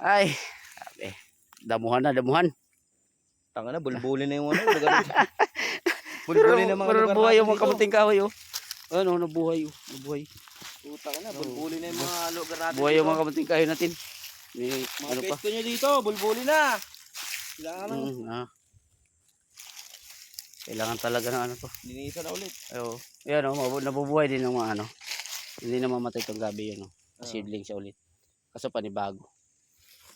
Ay, sabi. Damuhan na, damuhan. Tanga na, bulbuli na yung ano. lugar- Pero, bulbuli na mga pero lugar natin yung mga kamuting kahoy, oh. Ano, nabuhay, oh. Nabuhay. Putang na, bulbuli na yung mga lugar natin Buhay yung mga kamuting kahoy natin. May, Mga ano pesto nyo dito, bulbuli na. Kailangan nang Mm, ah. Kailangan talaga ng ano to. linisan na ulit. Oo. Yan oh, nabubuhay din ng mga ano. Hindi na mamatay tong gabi yun oh. Ah. Seedling siya ulit. Kaso panibago.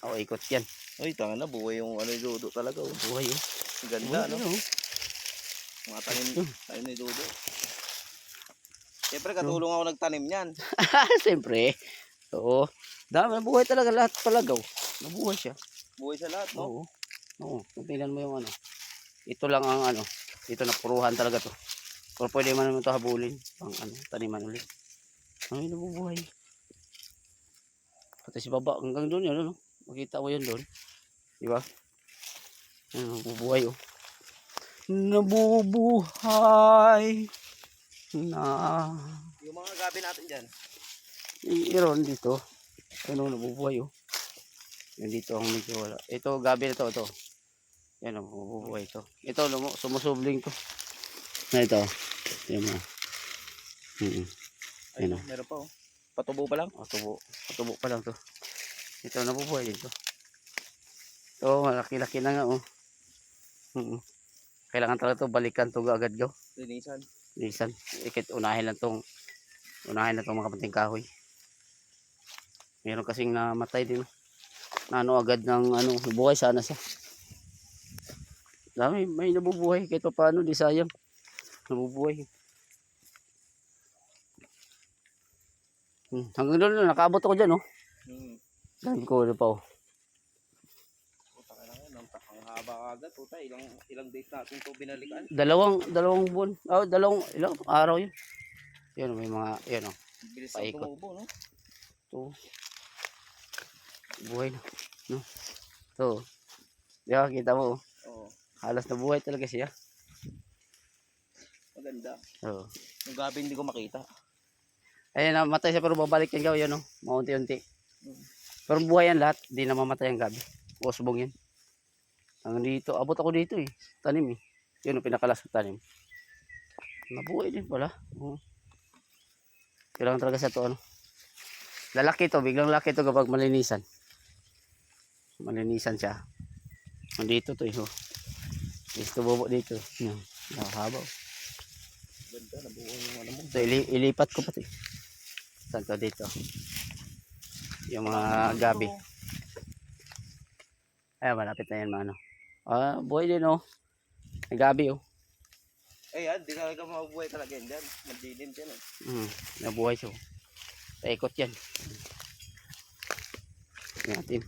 Ako ikot yan. Ay, tanga na, buhay yung ano yung dudo talaga. Oh. Buhay oh. Ang Ganda, Buhay, no? oh. Mga tanim, tanim ni dudo. Siyempre, katulong ako nagtanim niyan. Siyempre. Oo. Dami, nabuhay talaga lahat palagaw. Nabuhay siya. Buhay sa lahat, no? Oo. Oo. Tingnan mo yung ano. Ito lang ang ano. Ito na puruhan talaga to. Pero pwede man naman ito habulin. Pang ano, taniman ulit. Ay, nabubuhay. Pati si baba, hanggang doon yun, ano? Makita mo yun doon. Di ba? Ano, nabubuhay oh. Nabubuhay na Yung mga gabi natin dyan. iron dito. Ano, nabubuhay oh. Yan dito ang medyo wala. Ito, gabi na to, ito. Yan, oh, nabubuhay ito. Ito, lumo, sumusubling to. Na ito. Yan mo. Mm Ay, Ayun, oh. meron pa, oh. Patubo pa lang. O, tubo. Tubo pa lang to. Ito, nabubuhay din to. Ito, malaki-laki na nga, oh. Mm Kailangan talaga to balikan to agad go. Linisan. Lisan. Ikit unahin lang tong unahin na tong mga kamuting kahoy. Meron kasing namatay din. oh. Na ano agad ng ano, buhay sana siya. Dami, may nabubuhay kahit pa paano, di sayang. Nabubuhay. Hmm. Hanggang doon, nakaabot ako dyan, oh. Hmm. Ko, ano pa, oh. Ang, ang haba agad. Puta, ilang, ilang days natin to binalikan. Dalawang, dalawang buwan. Oh, dalawang, ilang araw yun. Yan, may mga, yan, oh. Bilis Paikot. ang tumubo, no? Ito. Buhay na. No? Ito. Di ba, kita mo, oh. Halos na buhay talaga siya. Maganda. Oo. Yung gabi hindi ko makita. Ayun, namatay siya pero babalik yan gawin, no? Maunti-unti. Pero buhay yan lahat, di na mamatay ang gabi. Usbong yan. Hanggang dito, abot ako dito eh. Tanim eh. Yun ang pinakalas ng tanim. Nabuhay din pala. Oo. Kailangan talaga sa to, ano? Lalaki to, biglang laki to kapag malinisan. Malinisan siya. Nandito to eh. Oh. Gusto bobo dito. Yan. Nakahaba. oh. Ganda, nabuhay yung ano mo. So, ili- ilipat ko pati. Saan to dito? Yung mga gabi. Ay, malapit na yan, mano. Ah, buhay din, oh. May gabi, oh. Eh yan, di talaga mabuhay talaga yan dyan. Magdilim dyan eh. Hmm, nabuhay siya, oh. Paikot yan. Natin.